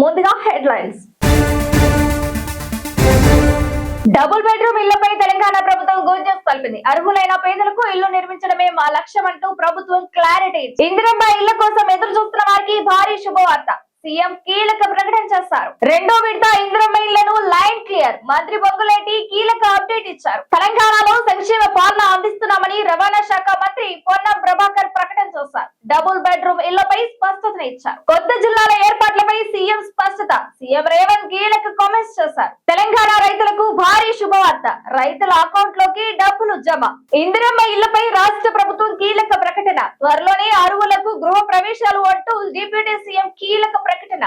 ముందుగా headlines. Double bedroom ఇళ్ళపై తెలంగాణ ప్రభుత్వం గుర్తింపు కలిపింది అర్హులైన పేదలకు ఇల్లు నిర్మించడమే మా లక్ష్యం అంటూ ప్రభుత్వం క్లారిటీ ఇందిరమ్మ ఇళ్ళ కోసం ఎదురు చూస్తున్న వారికి భారీ శుభవార్త. సీఎం కీలక ప్రకటన చేస్తారు. రెండో విడత ఇందిరమ్మ ఇళ్ళను లైన్ క్లియర్. మంత్రి బొంగులేటి కీలక అప్డేట్ ఇచ్చారు. తెలంగాణలో సంక్షేమ పాలన అందిస్తున్నామని రవాణా శాఖ మంత్రి పొన్నం ప్రభాకర్ ప్రకటన చేశారు. డబుల్ బెడ్రూమ్ ఇళ్ళపై స్పష్టత ఇచ్చారు. కొత్త జిల్లాల ఏర్పాట్లపై సీఎం స్పష్టత. సీఎం రేవంత్ కీలక కామెంట్స్ చేశారు. తెలంగాణ రైతులకు భారీ శుభవార్త. రైతుల అకౌంట్లోకి డబ్బులు జమ. ఇందిరమ్మ ఇళ్ళపై రాష్ట్ర ప్రభుత్వం కీలక ప్రకటన. త్వరలోనే అరువులకు గృహ ప్రవేశాలు అంటూ డిప్యూటీ సీఎం కీలక ప్రకటన.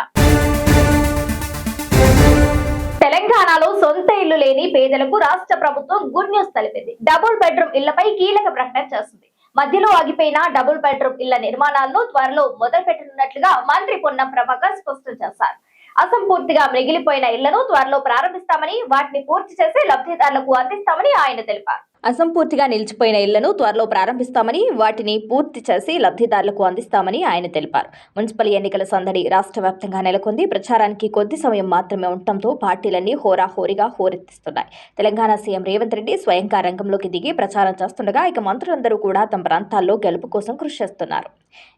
తెలంగాణలో సొంత ఇల్లు లేని పేదలకు రాష్ట్ర ప్రభుత్వం గుడ్ న్యూస్ తెలిపింది. డబుల్ బెడ్రూమ్ ఇళ్ళపై కీలక ప్రకటన చేస్తుంది. మధ్యలో ఆగిపోయిన డబుల్ బెడ్రూమ్ ఇళ్ళ నిర్మాణాలను త్వరలో మొదలు పెట్టనున్నట్లుగా మంత్రి పొన్నం ప్రభాకర్ స్పష్టం చేశారు. అసంపూర్తిగా మిగిలిపోయిన ఇళ్ళను త్వరలో ప్రారంభిస్తామని వాటిని పూర్తి చేసి లబ్ధిదారులకు అందిస్తామని ఆయన తెలిపారు. అసంపూర్తిగా నిలిచిపోయిన ఇళ్ళను త్వరలో ప్రారంభిస్తామని వాటిని పూర్తి చేసి లబ్ధిదారులకు అందిస్తామని ఆయన తెలిపారు. మున్సిపల్ ఎన్నికల సందడి రాష్ట్ర వ్యాప్తంగా నెలకొంది. ప్రచారానికి కొద్ది సమయం మాత్రమే ఉండటంతో పార్టీలన్నీ హోరాహోరీగా హోరెత్తిస్తున్నాయి. తెలంగాణ సీఎం రేవంత్ రెడ్డి స్వయంగా రంగంలోకి దిగి ప్రచారం చేస్తుండగా ఇక మంత్రులందరూ కూడా తమ ప్రాంతాల్లో గెలుపు కోసం కృషి చేస్తున్నారు.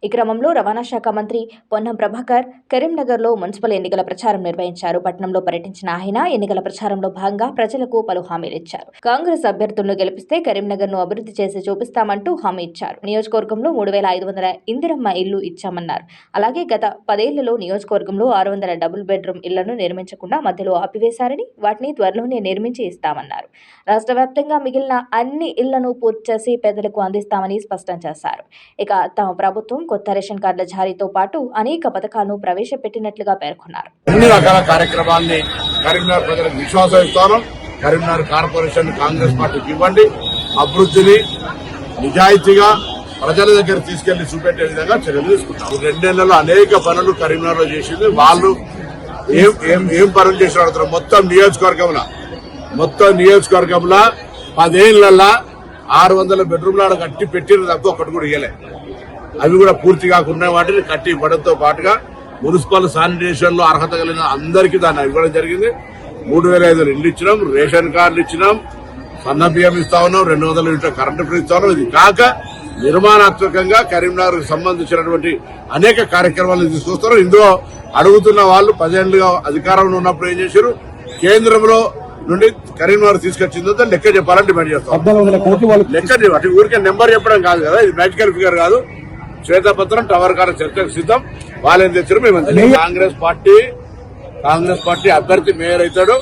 ఈ క్రమంలో రవాణా శాఖ మంత్రి పొన్నం ప్రభాకర్ కరీంనగర్లో మున్సిపల్ ఎన్నికల ప్రచారం నిర్వహించారు. పట్టణంలో పర్యటించిన ఆయన ఎన్నికల ప్రచారంలో భాగంగా ప్రజలకు పలు హామీలు ఇచ్చారు. కాంగ్రెస్ అభ్యర్థులను గెలిపిస్తే కరీంనగర్ను అభివృద్ధి చేసి చూపిస్తామంటూ హామీ ఇచ్చారు. నియోజకవర్గంలో మూడు వేల ఐదు వందల ఇందిరమ్మ ఇల్లు ఇచ్చామన్నారు. అలాగే గత పదేళ్ళలో నియోజకవర్గంలో ఆరు వందల డబుల్ బెడ్రూమ్ ఇళ్ళను నిర్మించకుండా మధ్యలో ఆపివేశారని వాటిని త్వరలోనే నిర్మించి ఇస్తామన్నారు. రాష్ట్ర వ్యాప్తంగా మిగిలిన అన్ని ఇళ్ళను పూర్తి చేసి పేదలకు అందిస్తామని స్పష్టం చేశారు. ఇక తమ ప్రభుత్వం కొత్త రేషన్ కార్డుల జారీతో పాటు అనేక పథకాలను ప్రవేశపెట్టినట్లుగా పేర్కొన్నారు. అన్ని రకాల కార్యక్రమాల్ని కరీంనగర్ ప్రజలకు విశ్వాసం ఇస్తాను కరీంనగర్ కార్పొరేషన్ కాంగ్రెస్ పార్టీకి ఇవ్వండి. అభివృద్ధిని నిజాయితీగా ప్రజల దగ్గర తీసుకెళ్ళి చూపెట్టే విధంగా చర్యలు తీసుకుంటాం రెండేళ్ళలో అనేక పనులు కరీంనగర్లో చేసింది. వాళ్ళు ఏం ఏం ఏం పనులు చేసిన అడుగుతారు మొత్తం నియోజకవర్గంలో మొత్తం నియోజకవర్గంలో పదేళ్ళలో ఆరు వందల బెడ్రూమ్ల ఆడ కట్టి పెట్టిన తప్ప ఒకటి కూడా ఇవ్వలేదు అవి కూడా పూర్తి కాకుండా వాటిని కట్టి ఇవ్వడంతో పాటుగా మున్సిపల్ శానిటేషన్లో అర్హత కలిగిన అందరికీ దాన్ని ఇవ్వడం జరిగింది. మూడు వేల ఐదు ఇల్లు ఇచ్చినాం రేషన్ కార్డులు ఇచ్చినాం సన్న బియ్యం ఇస్తా ఉన్నాం రెండు వందల యూనిట్ల కరెంటు ఫ్రీ ఇస్తా ఉన్నాం. ఇది కాక నిర్మాణాత్మకంగా కరీంనగర్కు సంబంధించినటువంటి అనేక కార్యక్రమాలను తీసుకొస్తారు ఇందులో అడుగుతున్న వాళ్ళు పదేళ్ళుగా అధికారంలో ఉన్నప్పుడు ఏం చేశారు? కేంద్రంలో నుండి కరీంనగర్ తీసుకొచ్చిందో లెక్క చెప్పాలని డిమాండ్ చేస్తాం వందల లెక్క అంటే ఊరికే నెంబర్ చెప్పడం కాదు కదా ఇది మ్యాజికల్ ఫిగర్ కాదు. శ్వేతపత్రం టవర్ కార చర్చకు సిద్ధం. వాళ్ళేం తెచ్చారు మేము. కాంగ్రెస్ పార్టీ కాంగ్రెస్ పార్టీ అభ్యర్థి మేయర్ అవుతాడు.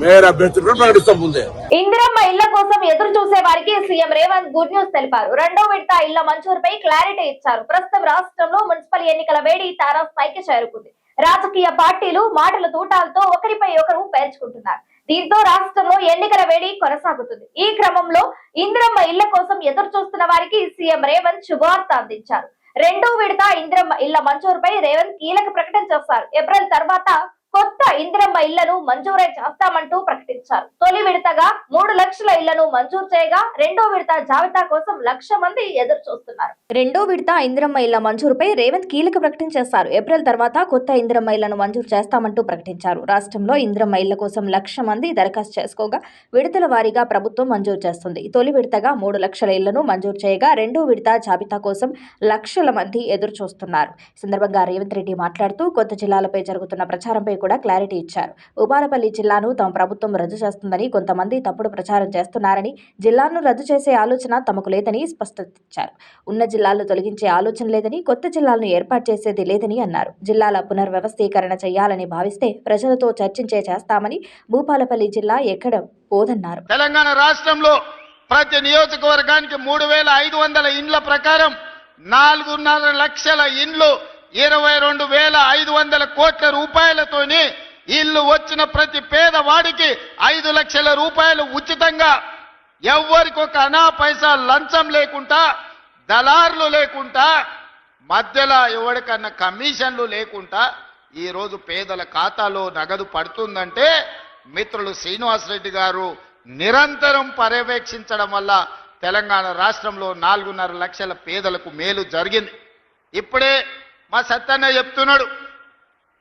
మేయర్ అభ్యర్థి ప్రకటిస్తాం ముందే. ఇందిరమ్మ ఇళ్ళ కోసం ఎదురు చూసే వారికి సీఎం రేవంత్ గుడ్ న్యూస్ తెలిపారు. రెండో విడత ఇళ్ళ మంజూరుపై క్లారిటీ ఇచ్చారు. ప్రస్తుతం రాష్ట్రంలో మున్సిపల్ ఎన్నికల వేడి తారాస్థాయికి చేరుకుంది. రాజకీయ పార్టీలు మాటల తూటాలతో ఒకరిపై ఒకరు పేర్చుకుంటున్నారు. దీంతో రాష్ట్రంలో ఎన్నికల వేడి కొనసాగుతుంది. ఈ క్రమంలో ఇందిరమ్మ ఇళ్ళ కోసం ఎదురు చూస్తున్న వారికి సీఎం రేవంత్ శుభవార్త అందించారు. రెండో విడత ఇంద్ర ఇళ్ళ మంజూరుపై రేవంత్ కీలక ప్రకటన చేస్తారు. ఏప్రిల్ తర్వాత కొత్త ఇందిరమ్మ ఇళ్ళను మంజూరై చేస్తామంటూ ప్రకటించారు. తొలి విడతగా మూడు లక్షల ఇళ్ళను మంజూరు చేయగా రెండో విడత జాబితా కోసం లక్ష మంది ఎదురు చూస్తున్నారు. రెండో విడత ఇందిరమ్మ ఇళ్ళ మంజూరుపై రేవంత్ కీలక ప్రకటన చేశారు. ఏప్రిల్ తర్వాత కొత్త ఇందిరమ్మ ఇళ్ళను మంజూరు చేస్తామంటూ ప్రకటించారు. రాష్ట్రంలో ఇందిరమ్మ ఇళ్ళ కోసం లక్ష మంది దరఖాస్తు చేసుకోగా విడతల వారీగా ప్రభుత్వం మంజూరు చేస్తుంది. తొలి విడతగా మూడు లక్షల ఇళ్ళను మంజూరు చేయగా రెండో విడత జాబితా కోసం లక్షల మంది ఎదురు చూస్తున్నారు. ఈ సందర్భంగా రేవంత్ రెడ్డి మాట్లాడుతూ కొత్త జిల్లాలపై జరుగుతున్న ప్రచారంపై కూడా క్లారిటీ ఇచ్చారు. భూపాలపల్లి జిల్లాను తమ ప్రభుత్వం రద్దు చేస్తుందని కొంతమంది తప్పుడు ప్రచారం చేస్తున్నారని జిల్లాను రద్దు చేసే ఆలోచన తమకు లేదని స్పష్టత ఇచ్చారు ఉన్న జిల్లాలు తొలగించే ఆలోచన లేదని కొత్త జిల్లాలను ఏర్పాటు చేసేది లేదని అన్నారు. జిల్లాల పునర్వ్యవస్థీకరణ చేయాలని భావిస్తే ప్రజలతో చర్చించే చేస్తామని భూపాలపల్లి జిల్లా ఎక్కడ పోదన్నారు. తెలంగాణ రాష్ట్రంలో ప్రతి నియోజకవర్గానికి మూడు వేల ఐదు వందల ఇండ్ల ప్రకారం నాలుగున్నర లక్షల ఇండ్లు ఇరవై రెండు వేల ఐదు వందల కోట్ల రూపాయలతోని ఇల్లు వచ్చిన ప్రతి పేదవాడికి ఐదు లక్షల రూపాయలు ఉచితంగా. ఎవరికి ఒక అనా పైసా లంచం లేకుండా దళార్లు లేకుండా మధ్యలో ఎవరికన్నా కమిషన్లు లేకుండా ఈరోజు పేదల ఖాతాలో నగదు పడుతుందంటే మిత్రులు శ్రీనివాసరెడ్డి గారు నిరంతరం పర్యవేక్షించడం వల్ల తెలంగాణ రాష్ట్రంలో నాలుగున్నర లక్షల పేదలకు మేలు జరిగింది. ఇప్పుడే మా సత్తన్న చెప్తున్నాడు.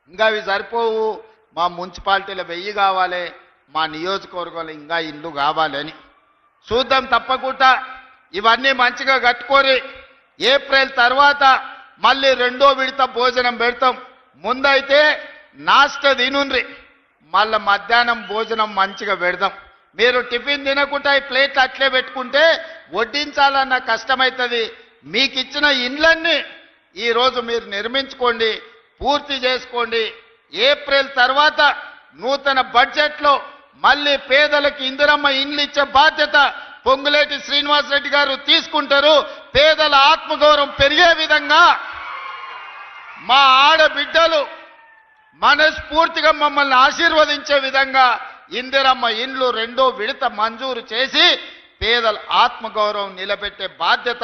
ఇంకా అవి సరిపోవు. మా మున్సిపాలిటీలో వెయ్యి కావాలి. మా నియోజకవర్గంలో ఇంకా ఇల్లు కావాలి అని. చూద్దాం తప్పకుండా. ఇవన్నీ మంచిగా కట్టుకొని ఏప్రిల్ తర్వాత మళ్ళీ రెండో విడత భోజనం పెడతాం. ముందైతే నాస్ట తినుండ్రి. మళ్ళా మధ్యాహ్నం భోజనం మంచిగా పెడదాం. మీరు టిఫిన్ తినకుండా ఈ ప్లేట్లు అట్లే పెట్టుకుంటే వడ్డించాలన్న కష్టమవుతుంది మీకు ఇచ్చిన ఇండ్లన్నీ ఈరోజు మీరు నిర్మించుకోండి పూర్తి చేసుకోండి. ఏప్రిల్ తర్వాత నూతన బడ్జెట్లో మళ్ళీ పేదలకు ఇందిరమ్మ ఇండ్లు ఇచ్చే బాధ్యత పొంగులేటి శ్రీనివాసరెడ్డి గారు తీసుకుంటారు. పేదల ఆత్మగౌరవం పెరిగే విధంగా మా ఆడబిడ్డలు మనస్ఫూర్తిగా మమ్మల్ని ఆశీర్వదించే విధంగా ఇందిరమ్మ ఇండ్లు రెండో విడత మంజూరు చేసి పేదల ఆత్మగౌరవం నిలబెట్టే బాధ్యత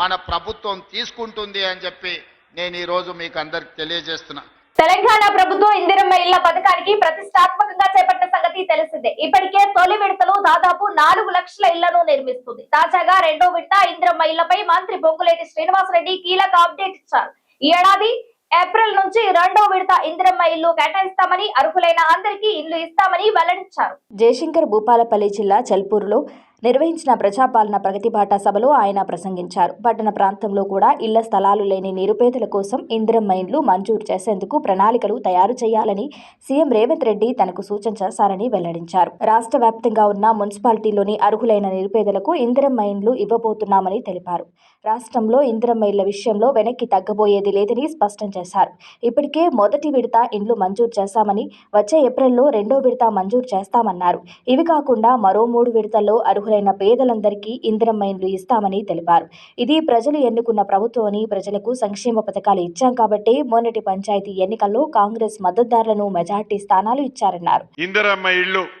మన ప్రభుత్వం తీసుకుంటుంది అని చెప్పి నేను ఈరోజు మీకు అందరికి తెలియజేస్తున్నా. తెలంగాణ ప్రభుత్వం ఇందిరమ్మ ఇళ్ళ పథకానికి ప్రతిష్టాత్మకంగా చేపట్టిన సంగతి తెలిసిందే. ఇప్పటికే తొలి విడతలో దాదాపు నాలుగు లక్షల ఇళ్ళను నిర్మిస్తుంది. తాజాగా రెండో విడత ఇందిరమ్మ ఇళ్ళపై మంత్రి బొంగులేటి శ్రీనివాసరెడ్డి కీలక అప్డేట్ ఇచ్చారు. ఈ ఏడాది ఏప్రిల్ నుంచి రెండో విడత ఇందిరమ్మ ఇల్లు కేటాయిస్తామని అర్హులైన అందరికీ ఇల్లు ఇస్తామని వెల్లడించారు. జయశంకర్ భూపాలపల్లి జిల్లా చల్పూరులో నిర్వహించిన ప్రజాపాలన ప్రగతి బాట సభలో ఆయన ప్రసంగించారు. పట్టణ ప్రాంతంలో కూడా ఇళ్ళ స్థలాలు లేని నిరుపేదల కోసం ఇందిరం మైన్లు మంజూరు చేసేందుకు ప్రణాళికలు తయారు చేయాలని సీఎం రేవంత్ రెడ్డి తనకు సూచన చేశారని వెల్లడించారు. రాష్ట్ర వ్యాప్తంగా ఉన్న మున్సిపాలిటీలోని అర్హులైన నిరుపేదలకు ఇందిరం మైన్లు ఇవ్వబోతున్నామని తెలిపారు. రాష్ట్రంలో ఇంద్రమైళ్ళ విషయంలో వెనక్కి తగ్గబోయేది లేదని స్పష్టం చేశారు. ఇప్పటికే మొదటి విడత ఇండ్లు మంజూరు చేశామని వచ్చే ఏప్రిల్లో రెండో విడత మంజూరు చేస్తామన్నారు. ఇవి కాకుండా మరో మూడు విడతల్లో అర్హులైన పేదలందరికీ ఇందిరమ్మ ఇండ్లు ఇస్తామని తెలిపారు. ఇది ప్రజలు ఎన్నుకున్న ప్రభుత్వం అని ప్రజలకు సంక్షేమ పథకాలు ఇచ్చాం కాబట్టి మొన్నటి పంచాయతీ ఎన్నికల్లో కాంగ్రెస్ మద్దతుదారులను మెజార్టీ స్థానాలు ఇచ్చారన్నారు. ఇందిరమ్మ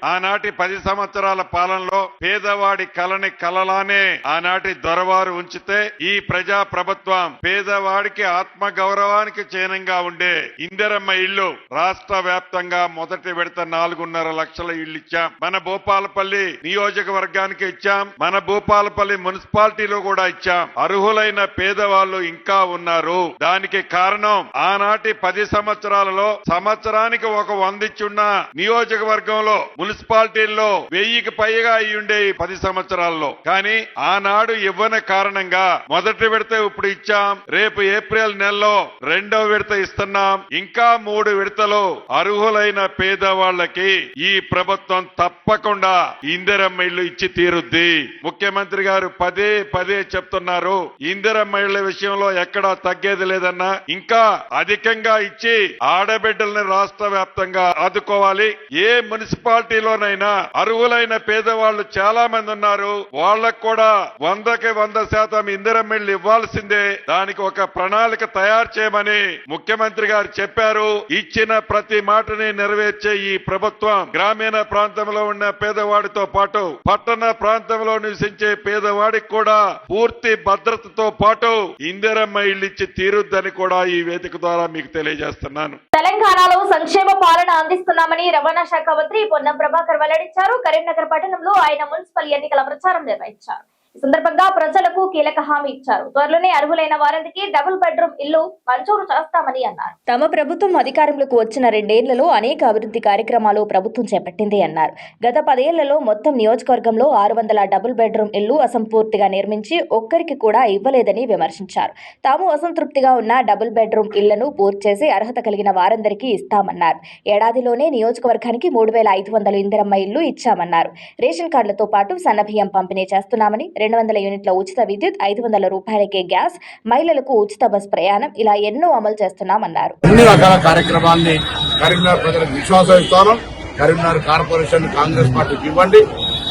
ఆనాటి పది సంవత్సరాల పాలనలో పేదవాడి కలని కలలానే ఆనాటి దొరవారు ఉంచితే ఈ ప్రజా ప్రభుత్వం పేదవాడికి ఆత్మ గౌరవానికి చిహ్నంగా ఉండే ఇందిరమ్మ ఇల్లు రాష్ట్ర వ్యాప్తంగా మొదటి విడత నాలుగున్నర లక్షల ఇల్లు ఇచ్చాం. మన భూపాలపల్లి నియోజకవర్గానికి ఇచ్చాం. మన భూపాలపల్లి మున్సిపాలిటీలో కూడా ఇచ్చాం. అర్హులైన పేదవాళ్ళు ఇంకా ఉన్నారు. దానికి కారణం ఆనాటి పది సంవత్సరాలలో సంవత్సరానికి ఒక వంద ఇచ్చున్న నియోజకవర్గంలో మున్సిపాలిటీల్లో వెయ్యికి పైగా అయి ఈ పది సంవత్సరాల్లో. కానీ ఆనాడు ఇవ్వని కారణంగా మొదటి విడత ఇప్పుడు ఇచ్చాం. రేపు ఏప్రిల్ నెలలో రెండో విడత ఇస్తున్నాం. ఇంకా మూడు విడతలు అర్హులైన పేదవాళ్ళకి ఈ ప్రభుత్వం తప్పకుండా ఇందిరమ్మ ఇళ్ళు ఇచ్చి తీరుద్ది. ముఖ్యమంత్రి గారు పదే పదే చెప్తున్నారు. ఇందిరమ్మ ఇళ్ళ విషయంలో ఎక్కడా తగ్గేది లేదన్నా ఇంకా అధికంగా ఇచ్చి ఆడబిడ్డల్ని రాష్ట్ర వ్యాప్తంగా ఆదుకోవాలి. ఏ మున్సిపాలిటీలోనైనా అర్హులైన పేదవాళ్ళు చాలా మంది ఉన్నారు. వాళ్ళకు కూడా వందకి వంద శాతం ఇందిరమ్మ మిల్లు ఇవ్వాల్సిందే. దానికి ఒక ప్రణాళిక తయారు చేయమని ముఖ్యమంత్రి గారు చెప్పారు. ఇచ్చిన ప్రతి మాటని నెరవేర్చే ఈ ప్రభుత్వం గ్రామీణ ప్రాంతంలో ఉన్న పేదవాడితో పాటు పట్టణ ప్రాంతంలో నివసించే పేదవాడికి కూడా పూర్తి భద్రతతో పాటు ఇందిరమ్మ ఇల్లు ఇచ్చి తీరుద్దని కూడా ఈ వేదిక ద్వారా మీకు తెలియజేస్తున్నాను. తెలంగాణలో సంక్షేమ పాలన అందిస్తున్నామని రవాణా శాఖ మంత్రి పొన్నం ప్రభాకర్ వెల్లడించారు. కరీంనగర్ పట్టణంలో ఆయన మున్సిపల్ ఎన్నికల ప్రచారం నిర్వహించారు. ఈ సందర్భంగా ప్రజలకు కీలక హామీ ఇచ్చారు. త్వరలోనే అర్హులైన వారందరికీ డబుల్ బెడ్రూమ్ ఇల్లు మంజూరు చేస్తామని అన్నారు. తమ ప్రభుత్వం అధికారంలోకి వచ్చిన రెండేళ్ళలో అనేక అభివృద్ధి కార్యక్రమాలు ప్రభుత్వం చేపట్టింది అన్నారు. గత పదేళ్ళలో మొత్తం నియోజకవర్గంలో ఆరు వందల డబుల్ బెడ్రూమ్ ఇల్లు అసంపూర్తిగా నిర్మించి ఒక్కరికి కూడా ఇవ్వలేదని విమర్శించారు. తాము అసంతృప్తిగా ఉన్న డబుల్ బెడ్రూమ్ ఇళ్ళను పూర్తి చేసి అర్హత కలిగిన వారందరికీ ఇస్తామన్నారు. ఏడాదిలోనే నియోజకవర్గానికి మూడు వేల ఐదు వందల ఇందిరమ్మ ఇల్లు ఇచ్చామన్నారు. రేషన్ కార్డులతో పాటు సన్నబియ్యం పంపిణీ చేస్తున్నామని రెండు వందల యూనిట్ల ఉచిత విద్యుత్ ఐదు వందల రూపాయలకే గ్యాస్ మహిళలకు ఉచిత బస్ ప్రయాణం ఇలా ఎన్నో అమలు చేస్తున్నామన్నారు. అన్ని రకాల కార్యక్రమాల్ని కరీంనగర్ ప్రజలకు విశ్వాసం ఇస్తాను. కరీంనగర్ కార్పొరేషన్ కాంగ్రెస్ పార్టీకి ఇవ్వండి.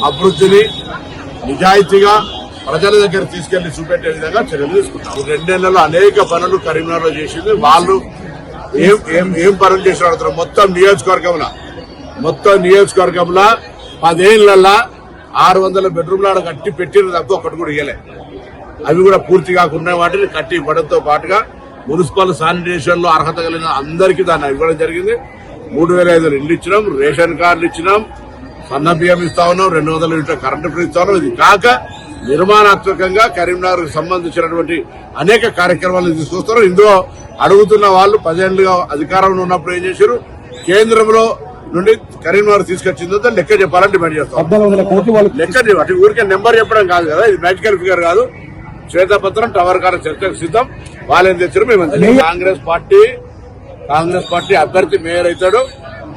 అభివృద్ధిని నిజాయితీగా ప్రజల దగ్గర తీసుకెళ్ళి చూపెట్టే విధంగా చర్యలు తీసుకుంటాం. రెండేళ్ళలో అనేక పనులు కరీంనగర్లో చేసింది. వాళ్ళు ఏం ఏం ఏం పనులు చేసిన మొత్తం నియోజకవర్గంలో. మొత్తం నియోజకవర్గంలో పదేళ్ళలో ఆరు వందల బెడ్రూమ్లు ఆడ కట్టి పెట్టిన తప్ప ఒకటి కూడా ఇయ్యలే. అవి కూడా పూర్తి కాకుండా వాటిని కట్టి ఇవ్వడంతో పాటుగా మున్సిపల్ శానిటేషన్లో అర్హత కలిగిన అందరికీ దాన్ని ఇవ్వడం జరిగింది. మూడు వేల ఐదు వందలు ఇచ్చినాం రేషన్ కార్డులు ఇచ్చినాం సన్న బియ్యం ఇస్తా ఉన్నాం రెండు వందల యూనిట్ల కరెంటు ఫ్రీ ఇస్తా ఉన్నాం. ఇది కాక నిర్మాణాత్మకంగా కరీంనగర్ సంబంధించినటువంటి అనేక కార్యక్రమాలను తీసుకొస్తారు ఇందులో అడుగుతున్న వాళ్ళు పదేళ్ళుగా అధికారంలో ఉన్నప్పుడు ఏం చేశారు? కేంద్రంలో నుండి కరీంనగర్ తీసుకొచ్చిందో లెక్క చెప్పాలని డిమాండ్ చేస్తాం. లెక్క అటు ఊరికే నెంబర్ చెప్పడం కాదు కదా ఇది మ్యాజికల్ ఫిగర్ కాదు. శ్వేతపత్రం టవర్ కార చర్చకు సిద్ధం. వాళ్ళేం తెచ్చారు మేము. కాంగ్రెస్ పార్టీ కాంగ్రెస్ పార్టీ అభ్యర్థి మేయర్ అవుతాడు.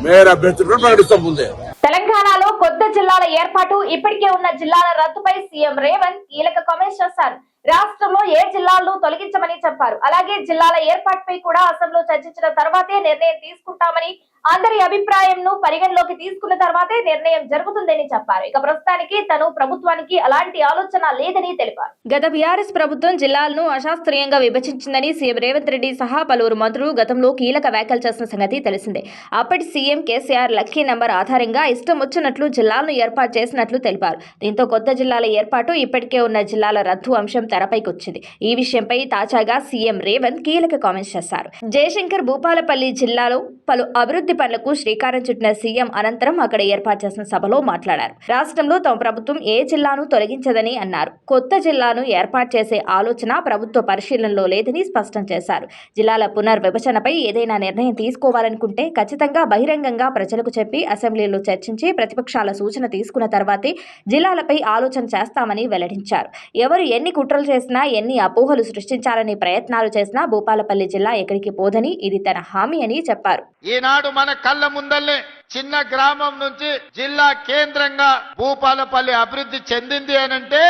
మేయర్ అభ్యర్థి ప్రకటిస్తాం ముందే. తెలంగాణలో కొత్త జిల్లాల ఏర్పాటు ఇప్పటికే ఉన్న జిల్లాల రద్దుపై సీఎం రేవంత్ కీలక కామెంట్స్ చేశారు రాష్ట్రంలో ఏ జిల్లాలను తొలగించమని చెప్పారు. అలాగే జిల్లాల ఏర్పాటుపై కూడా అసెంబ్లీలో చర్చించిన తర్వాతే నిర్ణయం తీసుకుంటామని అందరి అభిప్రాయంను పరిగణలోకి తీసుకున్న తర్వాతే నిర్ణయం జరుగుతుందని చెప్పారు. ఇక ప్రస్తుతానికి తను ప్రభుత్వానికి అలాంటి ఆలోచన లేదని తెలిపారు. గత బీఆర్ఎస్ ప్రభుత్వం జిల్లాలను అశాస్త్రీయంగా విభజించిందని సీఎం రేవంత్ రెడ్డి సహా పలువురు మంత్రులు గతంలో కీలక వ్యాఖ్యలు చేసిన సంగతి తెలిసిందే. అప్పటి సీఎం కేసీఆర్ లక్కీ నంబర్ ఆధారంగా ఇష్టం వచ్చినట్లు జిల్లాలను ఏర్పాటు చేసినట్లు తెలిపారు. దీంతో కొత్త జిల్లాల ఏర్పాటు ఇప్పటికే ఉన్న జిల్లాల రద్దు అంశం తెరపైకి వచ్చింది ఈ విషయంపై తాజాగా సీఎం రేవంత్ కీలక కామెంట్స్ చేశారు. జయశంకర్ భూపాలపల్లి జిల్లాలో పలు అభివృద్ధి పనులకు శ్రీకారం చుట్టిన సీఎం అనంతరం అక్కడ ఏర్పాటు చేసిన సభలో మాట్లాడారు. రాష్ట్రంలో తమ ప్రభుత్వం ఏ జిల్లాను తొలగించదని అన్నారు. కొత్త జిల్లాను ఏర్పాటు చేసే ఆలోచన ప్రభుత్వ పరిశీలనలో లేదని స్పష్టం చేశారు. జిల్లాల పునర్విభజనపై ఏదైనా నిర్ణయం తీసుకోవాలనుకుంటే ఖచ్చితంగా బహిరంగంగా ప్రజలకు చెప్పి అసెంబ్లీలో చర్చించి ప్రతిపక్షాల సూచన తీసుకున్న తర్వాతే జిల్లాలపై ఆలోచన చేస్తామని వెల్లడించారు. ఎవరు ఎన్ని కుట్రలు చేసినా ఎన్ని అపోహలు సృష్టించాలని ప్రయత్నాలు చేసినా భూపాలపల్లి జిల్లా ఎక్కడికి పోదని ఇది తన హామీ అని చెప్పారు. ఈనాడు మన కళ్ళ ముందల్లే చిన్న గ్రామం నుంచి జిల్లా కేంద్రంగా భూపాలపల్లి అభివృద్ధి చెందింది అనంటే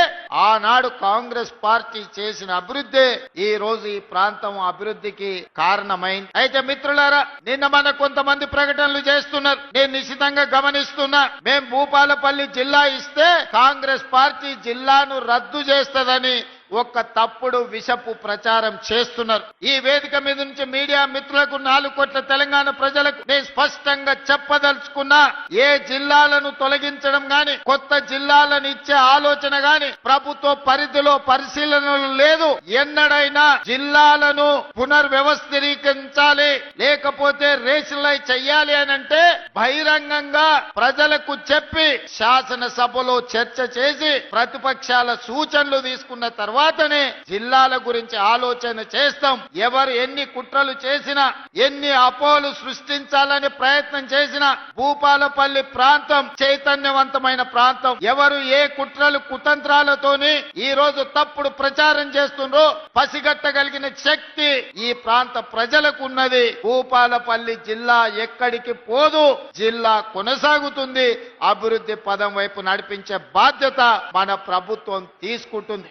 ఆనాడు కాంగ్రెస్ పార్టీ చేసిన అభివృద్ధి ఈ రోజు ఈ ప్రాంతం అభివృద్ధికి కారణమైంది. అయితే మిత్రులారా నిన్న మన కొంతమంది ప్రకటనలు చేస్తున్నారు. నేను నిశ్చితంగా గమనిస్తున్నా మేం భూపాలపల్లి జిల్లా ఇస్తే కాంగ్రెస్ పార్టీ జిల్లాను రద్దు చేస్తదని ఒక్క తప్పుడు విషపు ప్రచారం చేస్తున్నారు. ఈ వేదిక మీద నుంచి మీడియా మిత్రులకు నాలుగు కోట్ల తెలంగాణ ప్రజలకు నేను స్పష్టంగా చెప్పదలుచుకున్నా ఏ జిల్లాలను తొలగించడం గాని కొత్త జిల్లాలను ఇచ్చే ఆలోచన గాని ప్రభుత్వ పరిధిలో పరిశీలనలు లేదు. ఎన్నడైనా జిల్లాలను పునర్వ్యవస్థీకరించాలి లేకపోతే రేషనలైజ్ చెయ్యాలి అని అంటే బహిరంగంగా ప్రజలకు చెప్పి శాసనసభలో చర్చ చేసి ప్రతిపక్షాల సూచనలు తీసుకున్న తర్వాత తర్వాతనే జిల్లాల గురించి ఆలోచన చేస్తాం. ఎవరు ఎన్ని కుట్రలు చేసినా ఎన్ని అపోలు సృష్టించాలని ప్రయత్నం చేసినా భూపాలపల్లి ప్రాంతం చైతన్యవంతమైన ప్రాంతం. ఎవరు ఏ కుట్రలు కుతంత్రాలతోని ఈ రోజు తప్పుడు ప్రచారం చేస్తుండ్రో పసిగట్టగలిగిన శక్తి ఈ ప్రాంత ప్రజలకు ఉన్నది భూపాలపల్లి జిల్లా ఎక్కడికి పోదు జిల్లా కొనసాగుతుంది. అభివృద్ధి పదం వైపు నడిపించే బాధ్యత మన ప్రభుత్వం తీసుకుంటుంది.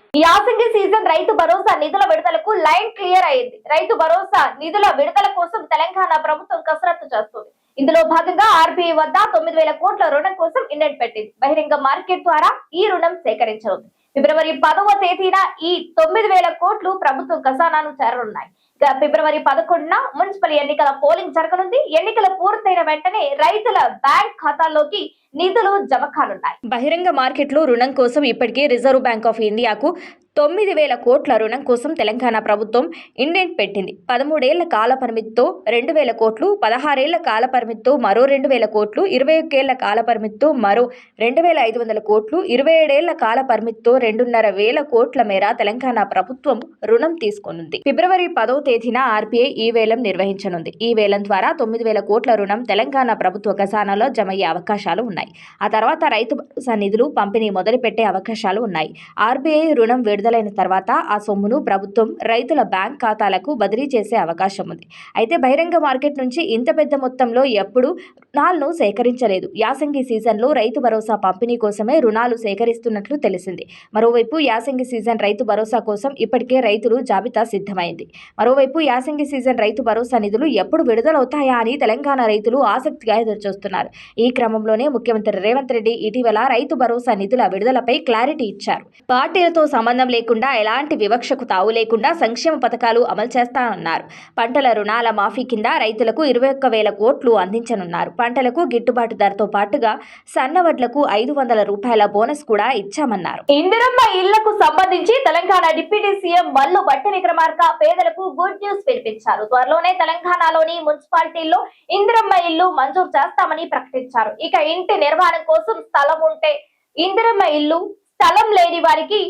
యాసంగి సీజన్ రైతు భరోసా నిధుల విడుదలకు లైన్ క్లియర్ అయింది రైతు భరోసా నిధుల విడుదల కోసం తెలంగాణ ప్రభుత్వం కసరత్తు చేస్తుంది. ఇందులో భాగంగా ఆర్బీఐ వద్ద తొమ్మిది వేల కోట్ల రుణం కోసం ఇండెంట్ పెట్టింది. బహిరంగ మార్కెట్ ద్వారా ఈ రుణం సేకరించనుంది. ఫిబ్రవరి పదవ తేదీన ఈ తొమ్మిది వేల కోట్లు ప్రభుత్వం ఖజానాను చేరనున్నాయి. ఫిబ్రవరి పదకొండున మున్సిపల్ ఎన్నికల పోలింగ్ జరగనుంది. ఎన్నికలు పూర్తయిన వెంటనే రైతుల బ్యాంక్ ఖాతాల్లోకి నిధులు జమ కానున్నాయి. బహిరంగ మార్కెట్లు రుణం కోసం ఇప్పటికే రిజర్వ్ బ్యాంక్ ఆఫ్ ఇండియాకు తొమ్మిది వేల కోట్ల రుణం కోసం తెలంగాణ ప్రభుత్వం ఇండెంట్ పెట్టింది. పదమూడేళ్ళ కాల పరిమితితో రెండు వేల కోట్లు పదహారేళ్ళ కాల పరిమితితో మరో రెండు వేల కోట్లు ఇరవై ఒకేళ్ళ కాల పరిమితితో మరో రెండు వేల ఐదు వందల కోట్లు ఇరవై ఏడేళ్ళ కాల పరిమితితో రెండున్నర వేల కోట్ల మేర తెలంగాణ ప్రభుత్వం రుణం తీసుకొనుంది. ఫిబ్రవరి పదవ తేదీన ఆర్బీఐ ఈ వేలం నిర్వహించనుంది. ఈ వేలం ద్వారా తొమ్మిది వేల కోట్ల రుణం తెలంగాణ ప్రభుత్వ ఖజానాలో జమయ్యే అవకాశాలు ఉన్నాయి. ఆ తర్వాత రైతు భరోసా నిధులు పంపిణీ మొదలుపెట్టే అవకాశాలు ఉన్నాయి. ఆర్బీఐ రుణం విడుదలైన తర్వాత ఆ సొమ్మును ప్రభుత్వం రైతుల బ్యాంక్ ఖాతాలకు బదిలీ చేసే అవకాశం ఉంది. అయితే బహిరంగ మార్కెట్ నుంచి ఇంత పెద్ద మొత్తంలో ఎప్పుడు రుణాలను సేకరించలేదు. యాసంగి సీజన్లో రైతు భరోసా పంపిణీ కోసమే రుణాలు సేకరిస్తున్నట్లు తెలిసింది. మరోవైపు యాసంగి సీజన్ రైతు భరోసా కోసం ఇప్పటికే రైతులు జాబితా సిద్ధమైంది. మరోవైపు యాసంగి సీజన్ రైతు భరోసా నిధులు ఎప్పుడు విడుదలవుతాయా అని తెలంగాణ రైతులు ఆసక్తిగా ఎదురుచూస్తున్నారు. ఈ క్రమంలోనే ముఖ్యమంత్రి రేవంత్ రెడ్డి ఇటీవల రైతు భరోసా నిధుల విడుదలపై క్లారిటీ ఇచ్చారు. పార్టీలతో సంబంధం లేకుండా ఎలాంటి వివక్షకు తావు లేకుండా సంక్షేమ పథకాలు అమలు చేస్తానన్నారు. పంటల రుణాల మాఫీ కింద రైతులకు ఇరవై ఒక్క వేల కోట్లు అందించనున్నారు. పంటలకు గిట్టుబాటు ధరతో పాటుగా సన్నవడ్లకు ఐదు వందల రూపాయల బోనస్ కూడా ఇచ్చామన్నారు. ఇందిరమ్మ ఇళ్ళకు సంబంధించి తెలంగాణ డిప్యూటీ సీఎం మల్లు బట్టి విక్రమార్క పేదలకు గుడ్ న్యూస్ వినిపించారు. త్వరలోనే తెలంగాణలోని మున్సిపాలిటీల్లో ఇందిరమ్మ ఇల్లు మంజూరు చేస్తామని ప్రకటించారు. ఇక ఇంటి నిర్మాణం కోసం స్థలం ఉంటే ఇందిరమ్మ ఇల్లు స్థలం లేని వారికి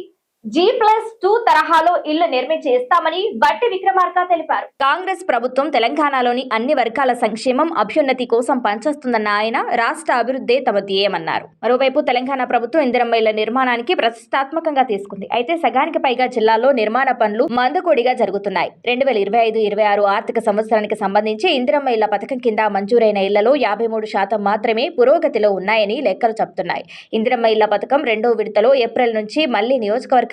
జీ ప్లస్ టూ తరహాలో ఇళ్ళు నిర్మించి ఇస్తామని బట్టి విక్రమార్క తెలిపారు. కాంగ్రెస్ ప్రభుత్వం తెలంగాణలోని అన్ని వర్గాల సంక్షేమం అభ్యున్నతి కోసం పనిచేస్తుందన్న ఆయన రాష్ట్ర అభివృద్ధే తమ ధ్యేయమన్నారు. మరోవైపు తెలంగాణ ప్రభుత్వం ఇందిరమ్మ ఇళ్ళ నిర్మాణానికి ప్రతిష్టాత్మకంగా తీసుకుంది. అయితే సగానికి పైగా జిల్లాలో నిర్మాణ పనులు మందకొడిగా జరుగుతున్నాయి. రెండు వేల ఇరవై ఐదు ఇరవై ఆరు ఆర్థిక సంవత్సరానికి సంబంధించి ఇందిరమ్మ ఇళ్ళ పథకం కింద మంజూరైన ఇళ్ళలో యాభై మూడు శాతం మాత్రమే పురోగతిలో ఉన్నాయని లెక్కలు చెబుతున్నాయి ఇందిరమ్మ ఇళ్ళ పథకం రెండో విడతలో ఏప్రిల్ నుంచి మళ్ళీ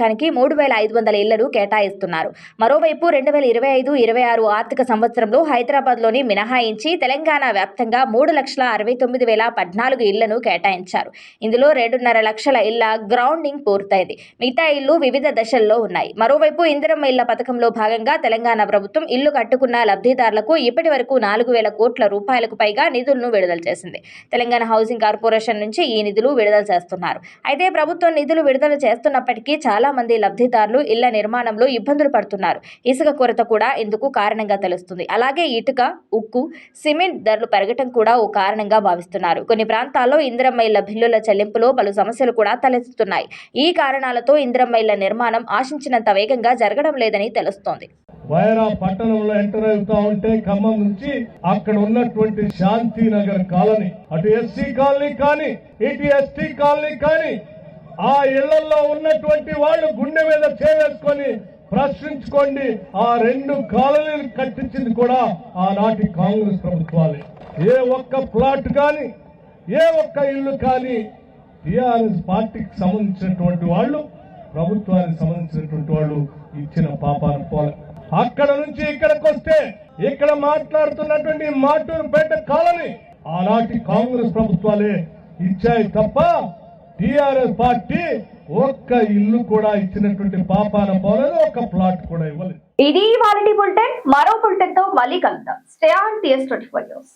నియోజకవర్గానికి మూడు వేల ఐదు వందల ఇళ్ళను కేటాయిస్తున్నారు. మరోవైపు రెండు వేల ఇరవై ఐదు ఇరవై ఆరు ఆర్థిక సంవత్సరంలో హైదరాబాద్లోని మినహాయించి తెలంగాణ వ్యాప్తంగా మూడు లక్షల అరవై తొమ్మిది వేల పద్నాలుగు ఇళ్ళను కేటాయించారు. ఇందులో రెండున్నర లక్షల ఇళ్ళ గ్రౌండింగ్ పూర్తయింది. మిగతా ఇళ్ళు వివిధ దశల్లో ఉన్నాయి. మరోవైపు ఇందిరమ్మ ఇళ్ళ పథకంలో భాగంగా తెలంగాణ ప్రభుత్వం ఇల్లు కట్టుకున్న లబ్ధిదారులకు ఇప్పటి వరకు నాలుగు వేల కోట్ల రూపాయలకు పైగా నిధులను విడుదల చేసింది. తెలంగాణ హౌసింగ్ కార్పొరేషన్ నుంచి ఈ నిధులు విడుదల చేస్తున్నారు. అయితే ప్రభుత్వం నిధులు విడుదల చేస్తున్నప్పటికీ చాలా మంది లబ్ధిదారులు ఇళ్ళ నిర్మాణంలో ఇబ్బందులు పడుతున్నారు. ఇసుక కొరత కూడా ఇందుకు కారణంగా తెలుస్తుంది. అలాగే ఇటుక ఉక్కు సిమెంట్ ధరలు పెరగటం కూడా ఓ కారణంగా భావిస్తున్నారు. కొన్ని ప్రాంతాల్లో ఇందిరమ్మ ఇళ్ళ బిల్లుల చెల్లింపులో పలు సమస్యలు కూడా తలెత్తుతున్నాయి. ఈ కారణాలతో ఇందిరమ్మ ఇళ్ళ నిర్మాణం ఆశించినంత వేగంగా జరగడం లేదని తెలుస్తోంది. వైరా పట్టణంలో ఎంటర్ అవుతా ఉంటే ఖమ్మం నుంచి అక్కడ ఉన్నటువంటి శాంతి నగర్ కాలనీ అటు ఎస్సీ కాలనీ కానీ ఇటు ఎస్టీ కాలనీ కానీ ఆ ఇళ్ళలో ఉన్నటువంటి వాళ్ళు గుండె మీద చేవేసుకొని ప్రశ్నించుకోండి ఆ రెండు కాలనీలు కట్టించింది కూడా ఆనాటి కాంగ్రెస్ ప్రభుత్వాలే. ఏ ఒక్క ప్లాట్ కానీ ఏ ఒక్క ఇల్లు కానీ టిఆర్ఎస్ పార్టీకి సంబంధించినటువంటి వాళ్ళు ప్రభుత్వానికి సంబంధించినటువంటి వాళ్ళు ఇచ్చిన పాపాన పోలే. అక్కడ నుంచి ఇక్కడికి వస్తే ఇక్కడ మాట్లాడుతున్నటువంటి మాటూరుపేట కాలనీ ఆనాటి కాంగ్రెస్ ప్రభుత్వాలే ఇచ్చాయి తప్ప టిఆర్ఎస్ పార్టీ ఒక్క ఇల్లు కూడా ఇచ్చినటువంటి పాపాన పోలేదు ఒక్క ప్లాట్ కూడా ఇవ్వలేదు. ఇది వారంటీ బులెటిన్ మరో బులెటిన్తో మళ్ళీ కలుద్దాం. Stay on TS twenty four news.